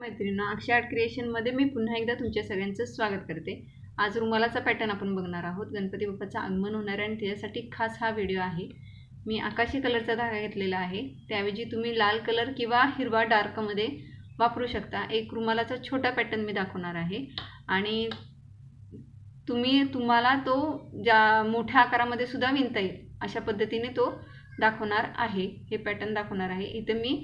मैत्रिणींनो अक्षय आर्ट क्रिएशनमध्ये मी पुन्हा एकदा तुमच्या सगळ्यांचं स्वागत करते. आज रुमालाचा पॅटर्न आपण बघणार आहोत. गणपती बाप्पाचं आगमन होणार आहे आणि त्याच्यासाठी खास हा व्हिडिओ आहे. मी आकाशी कलरचा धागा घेतलेला आहे. त्याऐवजी तुम्ही लाल कलर किंवा हिरवा डार्कमध्ये वापरू शकता. एक रुमालाचा छोटा पॅटर्न मी दाखवणार आहे. आणि तुम्ही तुम्हाला तो ज्या मोठ्या आकारामध्ये सुद्धा विणता येईल अशा पद्धतीने तो दाखवणार आहे. हे पॅटर्न दाखवणार आहे. इथं मी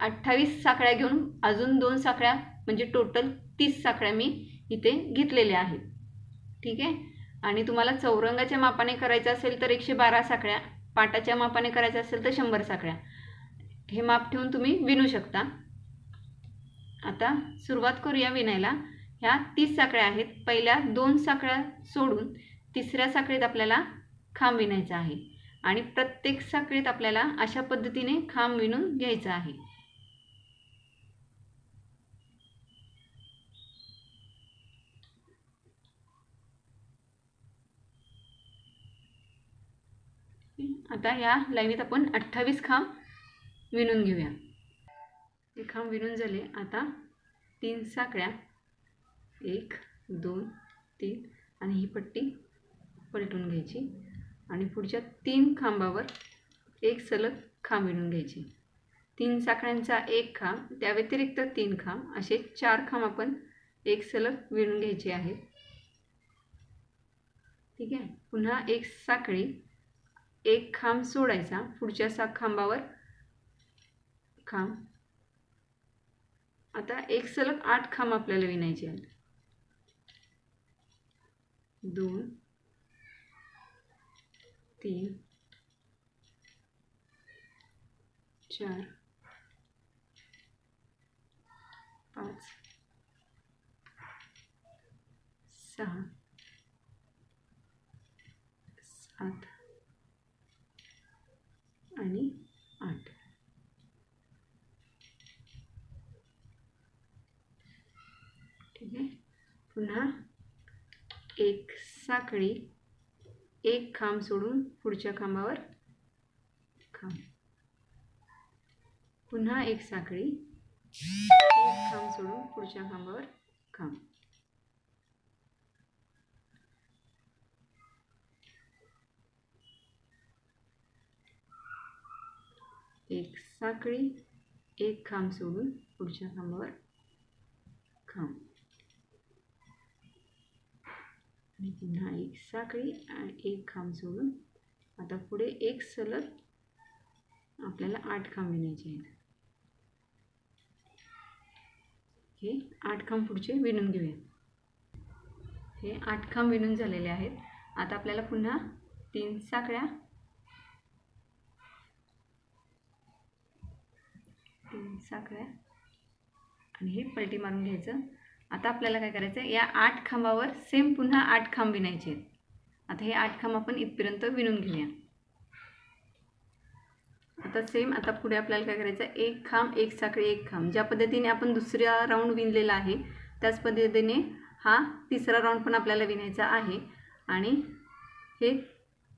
अठ्ठावीस साखळ्या घेऊन अजून दोन साखळ्या म्हणजे टोटल तीस साखळ्या मी इथे घेतलेल्या आहेत. ठीक आहे? आणि तुम्हाला चौरंगाच्या मापाने करायचं असेल तर एकशे बारा साखळ्या पाटाच्या मापाने करायचं असेल तर शंभर साखळ्या. हे माप ठेवून तुम्ही विणू शकता. आता सुरुवात करूया विणायला. ह्या तीस साखळ्या आहेत. पहिल्या दोन साखळ्या सोडून तिसऱ्या साखळीत आपल्याला खांब विणायचा आहे. आणि प्रत्येक साखळीत आपल्याला अशा पद्धतीने खांब विणून घ्यायचा आहे. आता या लाईनीत आपण अठ्ठावीस खांब विणून घेऊया. हे खांब विणून झाले. आता तीन साखळ्या. एक दोन तीन. आणि ही पट्टी पलटून घ्यायची. आणि पुढच्या तीन खांबावर एक सलग खांब विणून घ्यायची. तीन साखळ्यांचा एक खांब त्या व्यतिरिक्त तीन खांब असे चार खांब आपण एक सलग विणून घ्यायचे आहेत. ठीक आहे? पुन्हा एक साखळी एक खांब सोडायचा पुढच्या सात खांबावर खांब. आता एक सलग आठ खांब आपल्याला विणायचे आहेत. दोन तीन चार पाच सहा सात आणि आठ ठीक आहे पुन्हा एक साखळी एक खांब सोडून पुढच्या खांबावर खांब. पुन्हा एक साखळी एक खांब सोडून पुढच्या खांबावर खांब. एक साखळी एक खांब सोडून पुढच्या खांबावर खांब. आणि पुन्हा एक साखळी आणि एक खांब सोडून आता पुढे एक सलग आपल्याला आठ खांब विणायचे आहेत. हे आठ खांब पुढचे विणून घेऊया. हे आठ खांब विणून झालेले आहेत. आता आपल्याला पुन्हा तीन साखळ्या तीन साखळ्या आणि हे पलटी मारून घ्यायचं. आता आपल्याला काय करायचं आहे या आठ खांबावर सेम पुन्हा आठ खांब विणायचे आहेत. आता हे आठ खांब आपण इथपर्यंत विणून घेऊया. आता सेम आता पुढे आपल्याला काय करायचं एक खांब एक साखळी एक खांब. ज्या पद्धतीने आपण दुसऱ्या राऊंड विणलेला आहे त्याच पद्धतीने हा तिसरा राऊंड पण आपल्याला विणायचा आहे. आणि हे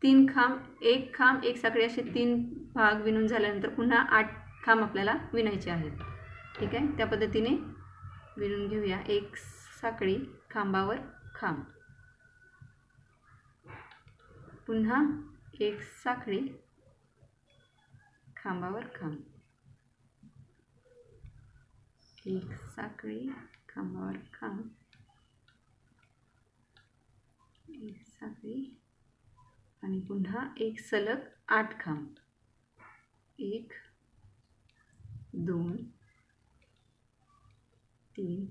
तीन खांब एक खांब एक साखळी असे तीन भाग विणून झाल्यानंतर पुन्हा आठ खांब आपल्याला विणायचे आहेत. ठीक आहे? त्या पद्धतीने विणून घेऊया. एक साखळी खांबावर खांब. पुन्हा एक साखळी खांबावर खांब. एक साखळी खांबावर खांब. एक साखळी आणि पुन्हा एक सलग आठ खांब. एक दोन तीन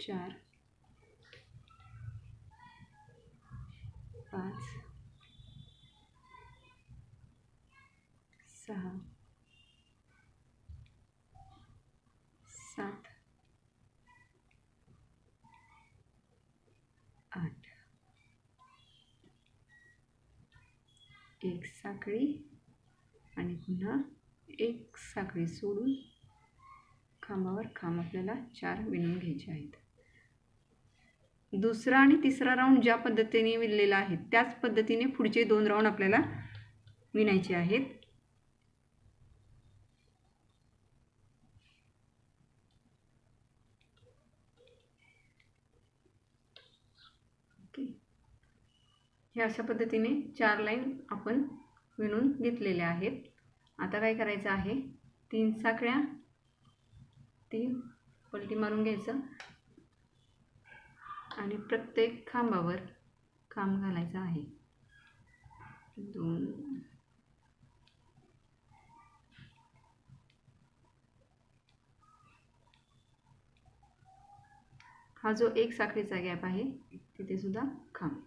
चार पाच सहा सात आठ. एक साखळी आणि पुन्हा एक साखळी सोडून खांबावर खांब आपल्याला चार विणून घ्यायचे आहेत. दुसरा आणि तिसरा राऊंड ज्या पद्धतीने विणलेला आहे त्याच पद्धतीने पुढचे दोन राऊंड आपल्याला विणायचे आहेत. हे अशा पद्धतीने चार लाईन आपण विणून घेतलेल्या आहेत. आता काय करायचं आहे? तीन साखळ्या ती पलटी मारून घ्यायचं. आणि प्रत्येक खांबावर खांब घालायचं आहे. दोन हा जो एक साखळीचा गॅप आहे तिथे सुद्धा खांब.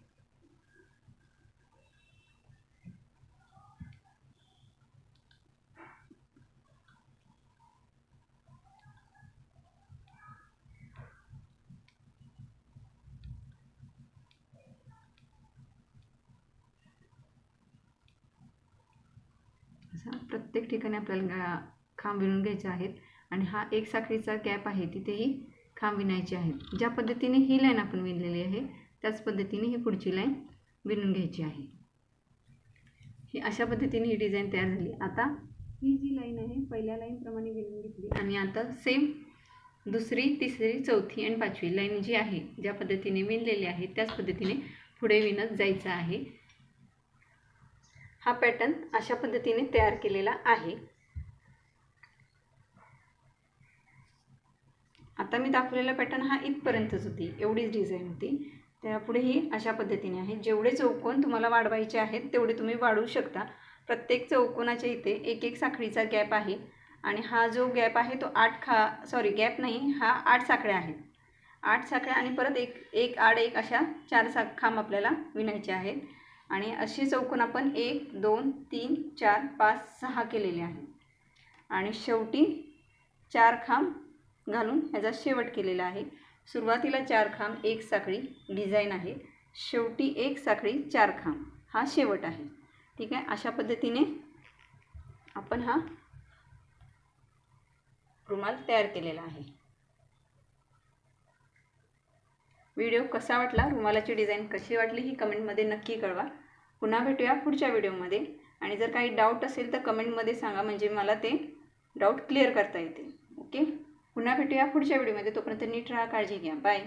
असा प्रत्येक ठिकाणी आपल्याला खांब विणून घ्यायचे आहेत. आणि हा एक साखळीचा गॅप आहे तिथेही खांब विणायचे आहेत. ज्या पद्धतीने ही लाईन आपण विणलेली आहे त्याच पद्धतीने ही पुढची लाईन विणून घ्यायची आहे. ही अशा पद्धतीने ही डिझाईन तयार झाली. आता ही जी लाईन आहे पहिल्या लाईनप्रमाणे विणून घेतली. आणि आता सेम दुसरी तिसरी चौथी आणि पाचवी लाईन जी आहे ज्या पद्धतीने विणलेली आहे त्याच पद्धतीने पुढे विणत जायचं आहे. हा पॅटर्न अशा पद्धतीने तयार केलेला आहे. आता मी दाखवलेला पॅटर्न हा इथपर्यंतच होती एवढीच डिझाईन होती. त्यापुढे ही अशा पद्धतीने आहे. जेवढे चौकोन तुम्हाला वाढवायचे आहेत तेवढे तुम्ही वाढवू शकता. प्रत्येक चौकोनाच्या इथे एक एक साखळीचा गॅप आहे आणि हा जो गॅप आहे तो आठ खा सॉरी गॅप नाही हा आठ साखळ्या आहेत. आठ साखळ्या आणि परत एक एक आड एक अशा चार सा खांब आपल्याला विणायचे आहेत. आणि अशी चौकोन आपण एक दोन तीन चार पाच सहा केलेले आहे. आणि शेवटी चार खांब घालून ह्याचा शेवट केलेला आहे. सुरुवातीला चार खांब एक साखळी डिझाईन आहे. शेवटी एक साखळी चार खांब. हा शेवट आहे. ठीक आहे? अशा पद्धतीने आपण हा रुमाल तयार केलेला आहे. व्हिडिओ कसा वाटला रुमालाची डिझाईन कशी वाटली ही कमेंटमध्ये नक्की कळवा. पुन्हा भेटूया पुढच्या व्हिडिओमध्ये. आणि जर काही डाऊट असेल तर कमेंटमध्ये सांगा म्हणजे मला ते डाऊट क्लिअर करता येते ओके? पुन्हा भेटूया पुढच्या व्हिडिओमध्ये. तोपर्यंत नीट राहा काळजी घ्या. बाय.